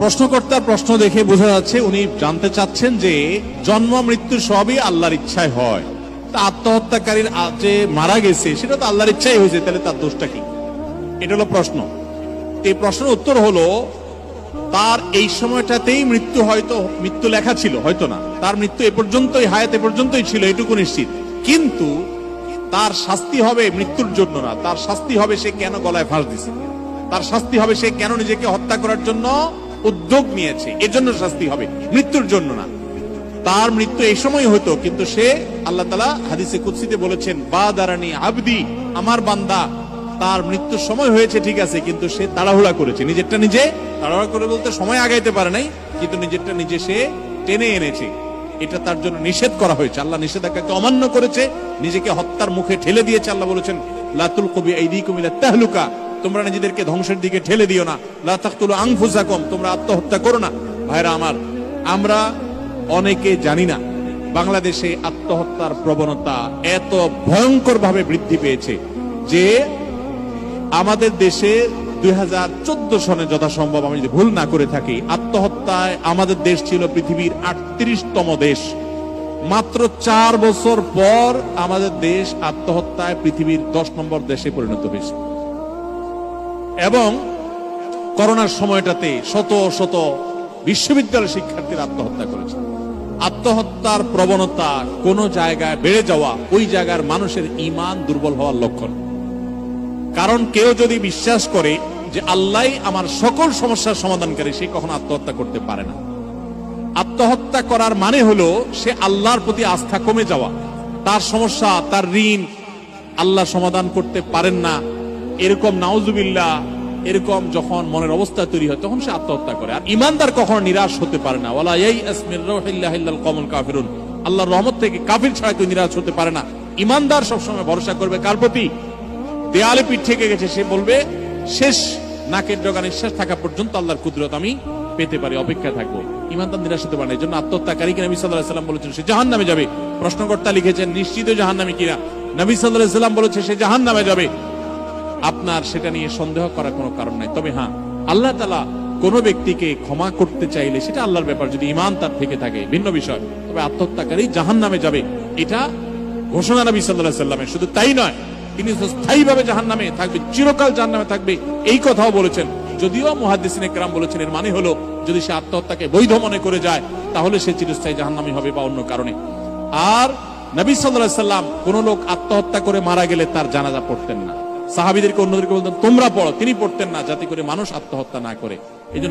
প্রশ্নকর্তার প্রশ্ন দেখে বোঝা যাচ্ছে উনি জানতে চাচ্ছেন যে জন্ম মৃত্যু সবই আল্লাহর ইচ্ছায় হয়। তা আত্মহত্যাকারীর যে মারা গেছে, সেটা তো আল্লাহর ইচ্ছাই হয়েছে, তাহলে তার দোষটা কি? এটা হলো প্রশ্ন। এই প্রশ্নের উত্তর হলো, তার এই সময়টাতেই মৃত্যু হয়তো, মৃত্যু লেখা ছিল, হয়তো না। তার মৃত্যু এ পর্যন্তই, হায়াত এ পর্যন্তই ছিল, এটুকু নিশ্চিত। কিন্তু তার শাস্তি হবে মৃত্যুর জন্য না। তার শাস্তি হবে সে কেন গলায় ফাঁস দিছে? তার শাস্তি হবে সে কেন নিজেকে হত্যা করার জন্য উদ্যোগ নিয়েছে। এজন্য শাস্তি হবে। মৃত্যুর জন্য না। তার মৃত্যু এই সময় হতো, কিন্তু সে আল্লাহ তালা হাদিসে কুৎসিতে বলেছেন, বা দারানি আবদি, আমার বান্দা, তার মৃত্যুর সময় হয়েছে, ঠিক আছে, কিন্তু সে তাড়াহুড়া করেছে। নিজেরটা নিজে তাড়াহুড়া করে বলতে সময় আগাইতে পারে নাই, কিন্তু নিজেরটা নিজে সে টেনে এনেছে। এটা তার জন্য নিষেধ করা হয়েছে। আল্লাহ নিষেধাজ্ঞাকে অমান্য করেছে, নিজেকে হত্যার মুখে ঠেলে দিয়েছে। আল্লাহ বলেছেন লাতুল কবি এই দিক তাহলুকা তোমরা নিজেদেরকে ধ্বংসের দিকে ঠেলে দিও না। লা তাকতুলু আনফুসাকুম, তোমরা আত্মহত্যা করো না। ভাইরা আমার, আমরা অনেকে জানি না বাংলাদেশে আত্মহত্যার প্রবণতা এত ভয়ঙ্কর ভাবে বৃদ্ধি পেয়েছে যে আমাদের দেশে দুই সনে যথাসম্ভব আমি যদি ভুল না করে থাকি, আত্মহত্যায় আমাদের দেশ ছিল পৃথিবীর আটত্রিশতম দেশ। মাত্র চার বছর পর আমাদের দেশ আত্মহত্যায় পৃথিবীর দশ নম্বর দেশে পরিণত হয়েছে। এবং করোনার সময়টাতে শত শত বিশ্ববিদ্যালয় শিক্ষার্থীরা আত্মহত্যা করেছে। আত্মহত্যার প্রবণতা কোন জায়গায় বেড়ে যাওয়া ওই জায়গার মানুষের ইমান দুর্বল হওয়ার লক্ষণ। কারণ কেউ যদি বিশ্বাস করে যে আল্লাহ আমার সকল সমস্যার সমাধানকারী, সে কখনো আত্মহত্যা করতে পারে না। আত্মহত্যা করার মানে হলো সে আল্লাহর প্রতি আস্থা কমে যাওয়া। তার সমস্যা, তার ঋণ আল্লাহ সমাধান করতে পারেন না। এরকম নাউজুবিল্লাহ, এরকম যখন মনের অবস্থা তৈরি হয়, তখন সে আত্মহত্যা করে। আর ইমানদার কখনো নিরাশ হতে পারে না। ওয়ালা এই কমল কাফিরুন। আল্লাহর রহমত থেকে কাফির ছাড়া কেউ নিরাশ হতে পারে না। ইমানদার সবসময় ভরসা করবে। কার প্রতি? দেয়ালে পিঠ থেকে গেছে, সে বলবে, শেষ, নাকের ডগা নিঃশ্বাস থাকা পর্যন্ত আল্লাহর কুদরত আমি পেতে পারি অপেক্ষা থাকব। ইমানদার নিরাশ হতে পারে না। এই জন্য আত্মহত্যাকারীকে নবী সাল্লাহ সাল্লাম বলেছেন, সে জাহান নামে যাবে। প্রশ্নকর্তা লিখেছেন, নিশ্চিত জাহান নামে কিনা নবী সাল্লাহ সাল্লাম বলেছে, সে জাহান নামে যাবে। আপনার সেটা নিয়ে সন্দেহ করার কোনো কারণ নাই। তবে হ্যাঁ আল্লাহ তালা কোন ব্যক্তিকে ক্ষমা করতে চাইলে সেটা আল্লাহর ব্যাপার, যদি ইমান তার থেকে থাকে, ভিন্ন বিষয়। তবে আত্মহত্যাকারী জাহান নামে যাবে। এটা ঘোষণা নবী সাল্লাহ সাল্লামের শুধু তাই নয়, তিনি স্থায়ীভাবে জাহান নামে থাকবে, চিরকাল জাহান নামে থাকবে। এই কথাও বলেছেন। যদিও মুহাদ্দিসিন একরাম বলেছেন, এর মানে হলো, যদি সে আত্মহত্যাকে বৈধ মনে করে যায়, তাহলে সে চিরস্থায়ী জাহান্নামী হবে বা অন্য কারণে। আর নবী সাল্লাহ সাল্লাম কোন লোক আত্মহত্যা করে মারা গেলে তার জানাজা পড়তেন না। সাহাবিদেরকে অন্যদেরকে বলতেন, তোমরা পড়ো, তিনি পড়তেন না, যাতে করে মানুষ আত্মহত্যা না করে। এই